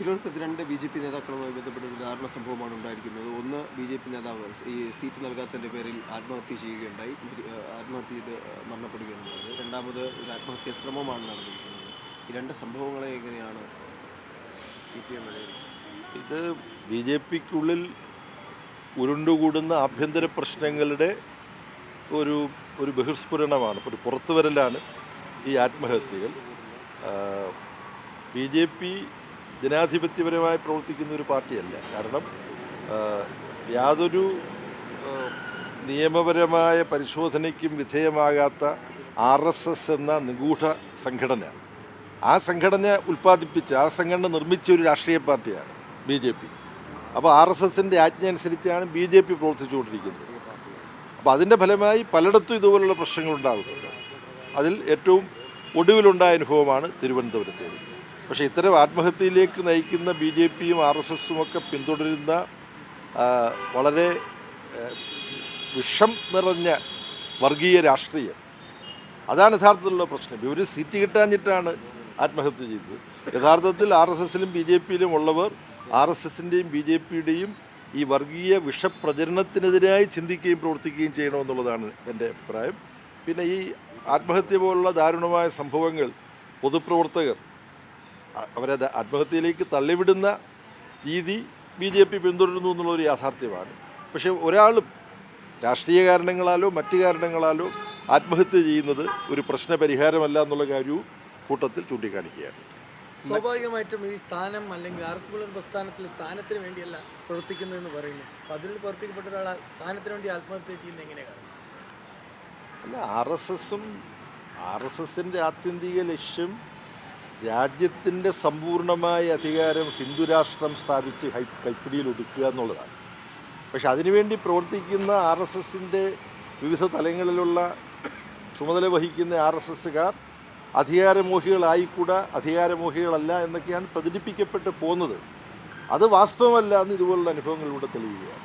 തിരുവനന്തപുരത്ത് രണ്ട് B J P നേതാക്കളുമായി ബന്ധപ്പെട്ട ഒരു ദാരുണ സംഭവമാണ് ഉണ്ടായിരിക്കുന്നത്. ഒന്ന് ബി ജെ പി നേതാവ് ഈ സീറ്റ് നൽകാത്തതിന്റെ പേരിൽ ആത്മഹത്യ ചെയ്യുകയുണ്ടായി. ആത്മഹത്യ ചെയ്ത് മരണപ്പെടുകയുണ്ടായത് രണ്ടാമത് ഒരു ആത്മഹത്യാ ശ്രമമാണ് നടന്നിരിക്കുന്നത്. ഈ രണ്ട് സംഭവങ്ങളെ എങ്ങനെയാണ് സി പി എം ഇത് ബി ജെ പിക്കുള്ളിൽ ഉരുണ്ടുകൂടുന്ന ആഭ്യന്തര പ്രശ്നങ്ങളുടെ ഒരു ഒരു ബഹിർസ്ഫുരണമാണ് ഒരു പുറത്തുവരലാണ് ഈ ആത്മഹത്യകൾ. ബി ജെ പി ജനാധിപത്യപരമായി പ്രവർത്തിക്കുന്ന ഒരു പാർട്ടിയല്ല. കാരണം യാതൊരു നിയമപരമായ പരിശോധനയ്ക്കും വിധേയമാകാത്ത ആർ എസ് എസ് എന്ന നിഗൂഢ സംഘടന. ആ സംഘടന ഉൽപ്പാദിപ്പിച്ച ആ സംഘടന നിർമ്മിച്ച ഒരു രാഷ്ട്രീയ പാർട്ടിയാണ് ബി ജെ പി. അപ്പോൾ ആർ എസ് എസിന്റെ ആജ്ഞ അനുസരിച്ചാണ് ബി ജെ പി പ്രവർത്തിച്ചുകൊണ്ടിരിക്കുന്നത്. അപ്പോൾ അതിന്റെ ഫലമായി പലയിടത്തും ഇതുപോലുള്ള പ്രശ്നങ്ങൾ ഉണ്ടാകുന്നുണ്ട്. അതിൽ ഏറ്റവും ഒടുവിലുണ്ടായ അനുഭവമാണ് തിരുവനന്തപുരത്തേത്. പക്ഷേ ഇത്തരം ആത്മഹത്യയിലേക്ക് നയിക്കുന്ന ബി ജെ പിയും ആർ എസ് എസും ഒക്കെ പിന്തുടരുന്ന വളരെ വിഷം നിറഞ്ഞ വർഗീയ രാഷ്ട്രീയം. അതാണ് യഥാർത്ഥത്തിലുള്ള പ്രശ്നം. ഇവർ സീറ്റ് കിട്ടാഞ്ഞിട്ടാണ് ആത്മഹത്യ ചെയ്തത്. യഥാർത്ഥത്തിൽ ആർ എസ് എസിലും ബി ജെ പിയിലും ഉള്ളവർ ആർ എസ് എസിന്റെയും ബി ജെ പിയുടെയും ഈ വർഗീയ വിഷപ്രചരണത്തിനെതിരായി ചിന്തിക്കുകയും പ്രവർത്തിക്കുകയും ചെയ്യണമെന്നുള്ളതാണ് എന്റെ അഭിപ്രായം. പിന്നെ ഈ ആത്മഹത്യ പോലുള്ള ദാരുണമായ സംഭവങ്ങൾ പൊതുപ്രവർത്തകർ അ- അവരെ അത് ആത്മഹത്യയിലേക്ക് തള്ളിവിടുന്ന രീതി ബി ജെ പി പിന്തുടരുന്നു എന്നുള്ളൊരു യാഥാർത്ഥ്യമാണ്. പക്ഷേ ഒരാളും രാഷ്ട്രീയ കാരണങ്ങളാലോ മറ്റു കാരണങ്ങളാലോ ആത്മഹത്യ ചെയ്യുന്നത് ഒരു പ്രശ്ന പരിഹാരമല്ല എന്നുള്ള കാര്യവും കൂട്ടത്തിൽ ചൂണ്ടിക്കാണിക്കുകയാണ്. സ്വാഭാവികമായിട്ടും ഈ സ്ഥാനം അല്ലെങ്കിൽ ആർ എസ് പുള്ളൻ പ്രസ്ഥാനത്തിൽ സ്ഥാനത്തിന് വേണ്ടിയല്ല പ്രവർത്തിക്കുന്നതെന്ന് പറയുന്നു. അപ്പോൾ അതിൽ പ്രവർത്തിക്കപ്പെട്ട ഒരാൾ സ്ഥാനത്തിന് വേണ്ടി ആത്മഹത്യ ചെയ്യുന്നത് എങ്ങനെയാണ് അല്ല ആർ എസ് എസും ആർ എസ് എസിന്റെ ആത്യന്തിക ലക്ഷ്യം രാജ്യത്തിന്റെ സമ്പൂർണമായ അധികാരം ഹിന്ദുരാഷ്ട്രം സ്ഥാപിച്ച് കൈപ്പിടിയിൽ ഒതുക്കുക എന്നുള്ളതാണ്. പക്ഷെ അതിനുവേണ്ടി പ്രവർത്തിക്കുന്ന ആർ എസ് എസിന്റെ വിവിധ തലങ്ങളിലുള്ള ചുമതല വഹിക്കുന്ന ആർ എസ് എസ്സുകാർ അധികാരമോഹികളായിക്കൂടാ അധികാരമോഹികളല്ല എന്നൊക്കെയാണ് പ്രചരിപ്പിക്കപ്പെട്ട് പോകുന്നത് അത് വാസ്തവമല്ല എന്ന് ഇതുപോലുള്ള അനുഭവങ്ങളിലൂടെ തെളിയുകയാണ്.